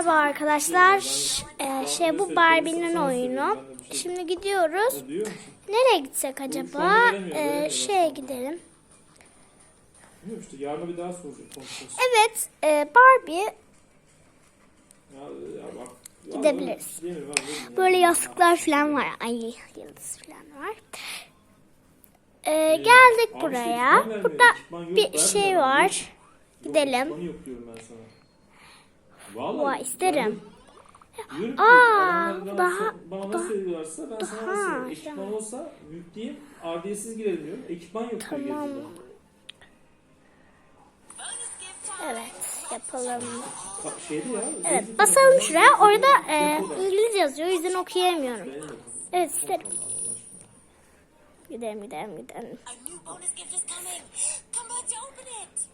Merhaba arkadaşlar. Ee, şey bu Barbie'nin oyunu. Şimdi gidiyoruz. Nereye gitsek acaba? Ee, şeye gidelim. Evet, e, Barbie Gidebiliriz. böyle yastıklar falan var. Ay yıldız falan var. Ee, geldik buraya. Burada bir şey var. Gidelim. ekipmanı yok diyorum ben sana. Vallahi. Vay, isterim. ki, Aa, bana, daha- bana nasıl söylüyorlarsa ben sana daha nasıl söyleyeyim. Ekipman yani. olsa yükleyeyim, ardiyesiz girelim diyorum. Ekipman yok diyor Tamam. Evet, yapalım. Ka- Şeydi ya. Evet, basalım şuraya. Orada e. İngilizce yazıyor. O yüzden okuyamıyorum. Evet, isterim. Gidelim, gidelim, gidelim. A new bonus gift is coming. Come back to open it.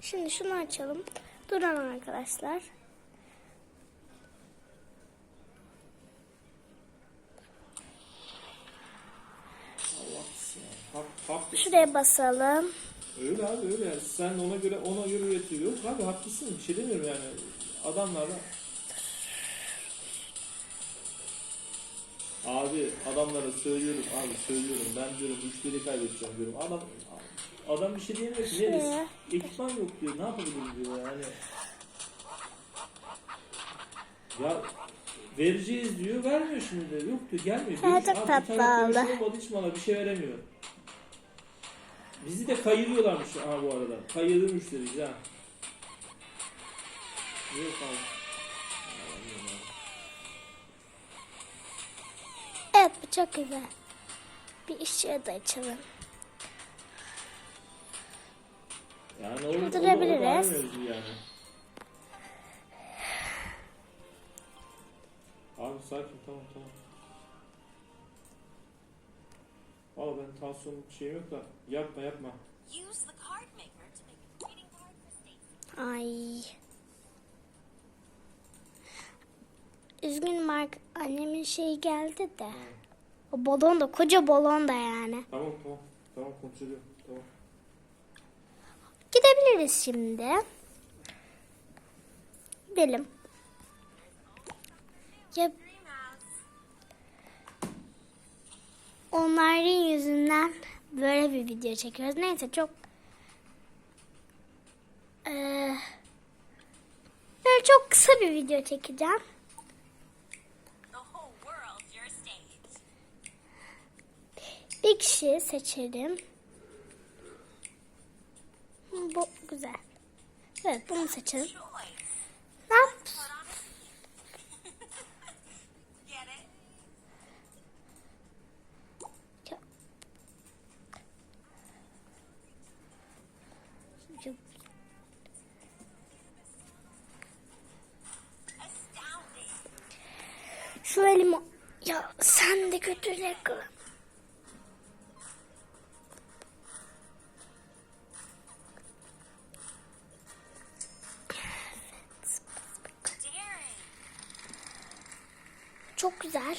Şimdi şunu açalım. Durun arkadaşlar. Şuraya basalım. Öyle abi öyle. Sen ona göre ona göre üretiyor. Yok abi haklısın. Bir şey demiyorum yani. Adamlarla Abi adamlara söylüyorum abi söylüyorum ben diyorum müşteri kaybedeceğim diyorum adam adam bir şey diyemiyor ki neresi ekipman yok diyor. Ne yapabilirim diyor yani. Ya vereceğiz diyor vermiyor şimdi de yok diyor gelmiyor. Görüş- çok abi bir tatlı tane oldu. konuşma olmadı hiç bana bir şey veremiyor. Bizi de kayırıyorlarmış. Ha bu arada. Kayırdı müşteriyiz ha. Yok abi. Evet bu çok güzel. Bir ışığı da açalım. Yani o, o, o, o Durdurabiliriz. mevzu yani. Abi sakin tamam tamam. Valla ben tansiyon şeyim yok da yapma yapma. Ay. Üzgünüm Mark. Annemin şeyi geldi de. O balon da koca balon da yani. Tamam tamam tamam kontrol ediyorum tamam. Gidebiliriz şimdi. Gidelim. Ya onların yüzünden böyle bir video çekiyoruz. Neyse çok Eee, böyle çok kısa bir video çekeceğim. Bir kişi seçelim. Bu güzel. Evet bunu seçelim. Ne yap? Şu elimi... Ya sen de götür kılım. Çok güzel.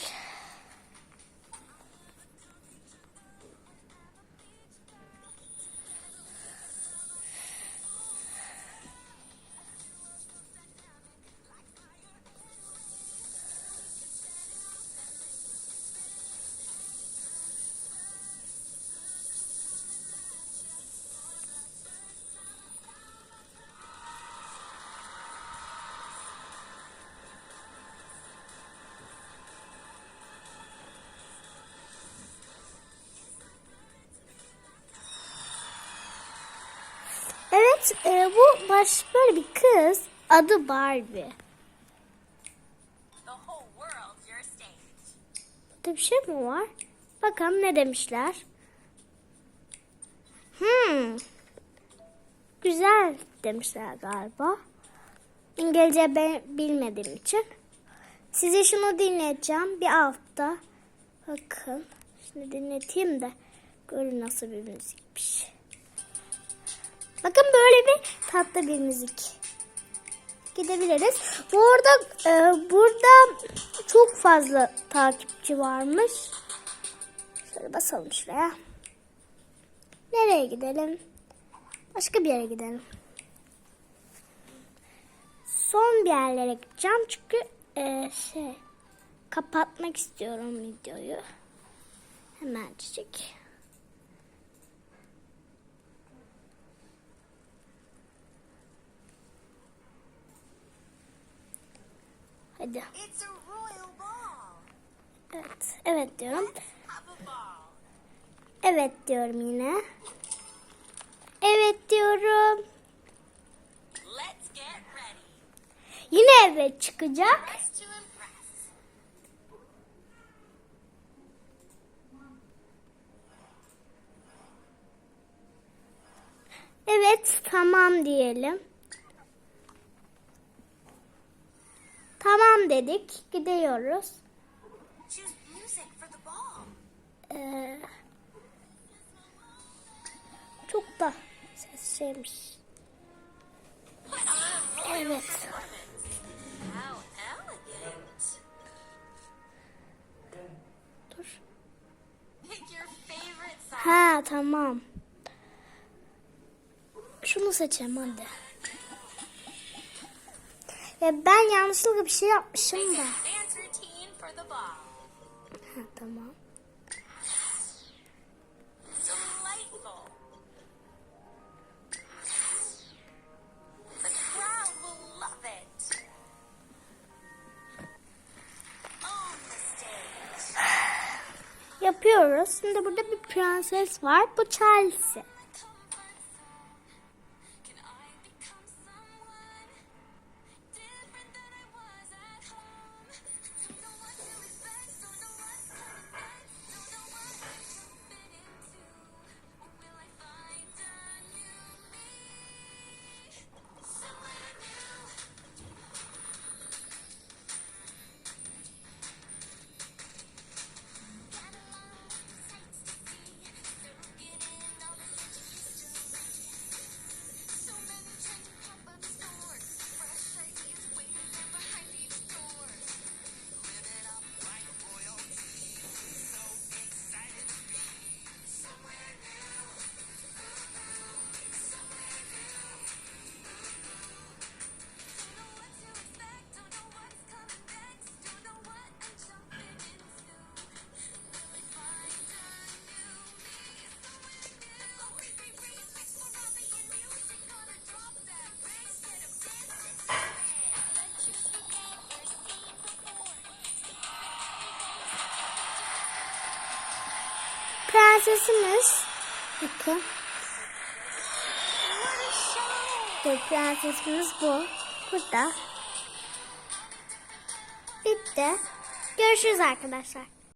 Evet, e, bu baş böyle bir kız. Adı Barbie. Burada bir şey mi var? Bakalım ne demişler. Hmm. Güzel demişler galiba. İngilizce ben bilmediğim için. Size şunu dinleteceğim bir altta. Bakın. Şimdi dinleteyim de görün nasıl bir müzikmiş. Bakın böyle bir tatlı bir müzik. Gidebiliriz. Bu arada e, burada çok fazla takipçi varmış. Şöyle basalım şuraya. Nereye gidelim? Başka bir yere gidelim. Son bir yerlere gideceğim çünkü e, şey kapatmak istiyorum videoyu. Hemen çiçek. Hadi. Evet. Evet diyorum. Evet diyorum yine. Evet diyorum. Yine evet çıkacak. Evet tamam diyelim. dedik. Gidiyoruz. Ee, çok da ses. Evet. Dur. Ha tamam. Şunu seçeceğim hadi. Ya ben yanlışlıkla bir şey yapmışım da. Ha, tamam. Yapıyoruz. Şimdi burada bir prenses var. Bu Chelsea. prensesimiz. Bakın. İşte prensesimiz bu. Burada. Bitti. Görüşürüz arkadaşlar.